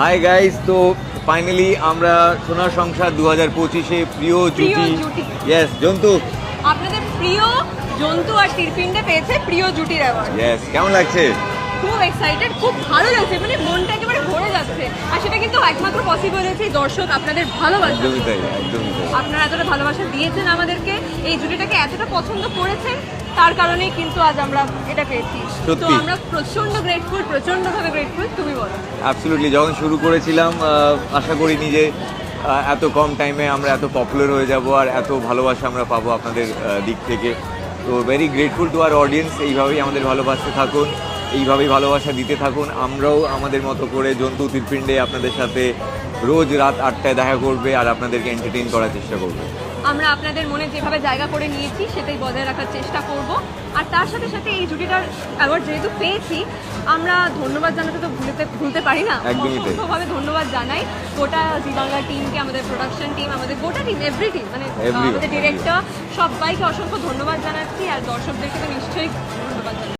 Hi guys তো finally আমরা সোনার সংসার দু হাজার পঁচিশে প্রিয় জুটি। ইয়েস জন্তু। আপনাদের প্রিয় জন্তু আর তীরপিণ্ডে পেয়েছে প্রিয় জুটির অ্যাওয়ার্ড ইয়েস কেমন লাগছে? খুব এক্সাইটেড খুব ভালো লাগছে মানে মনটা একেবারে ভরে যাচ্ছে। আর সেটা কিন্তু একমাত্র পসিবল হয়েছে দর্শক আপনাদের ভালোবাসা। একদমই তাই একদমই তাই। আপনারা এতটা ভালোবাসা দিয়েছেন আমাদেরকে এই জুটিটাকে এতটা পছন্দ করেছেন তার কারণেই কিন্তু আজ আমরা এটা পেয়েছি। তো। আমরা প্রচণ্ড গ্রেটফুল প্রচণ্ড ভাবে গ্রেটফুল তুমি বলো। অ্যাবসলুটলি যখন শুরু করেছিলাম আশা করিনি যে এত কম টাইমে আমরা এত পপুলার হয়ে যাব আর এত ভালোবাসা আমরা পাবো আপনাদের দিক থেকে। তো very grateful to our audience এইভাবেই আমাদের ভালোবাসতে থাকুন। এইভাবেই ভালোবাসা দিতে থাকুন। আমরাও আমাদের মতো করে জন্তু তীরপিণ্ডে আপনাদের সাথে রোজ রাত আটটায় দেখা করবে আর আপনাদেরকে এন্টারটেইন করার চেষ্টা করবে। আমরা আপনাদের মনে যেভাবে জায়গা করে নিয়েছি সেটাই বজায় রাখার চেষ্টা করব। আর তার সাথে সাথে এই জুটিটার অ্যাওয়ার্ড যেহেতু পেয়েছি আমরা ধন্যবাদ জানাতে তো ভুলতে ভুলতে পারি না। অসংখ্যভাবে ধন্যবাদ জানাই। গোটা জি বাংলা টিমকে আমাদের প্রোডাকশন টিম আমাদের গোটা টিম এভরি টিম মানে আমাদের ডিরেক্টর সবাইকে অসংখ্য ধন্যবাদ জানাচ্ছি। আর দর্শকদেরকে তো নিশ্চয়ই ধন্যবাদ জানাচ্ছি।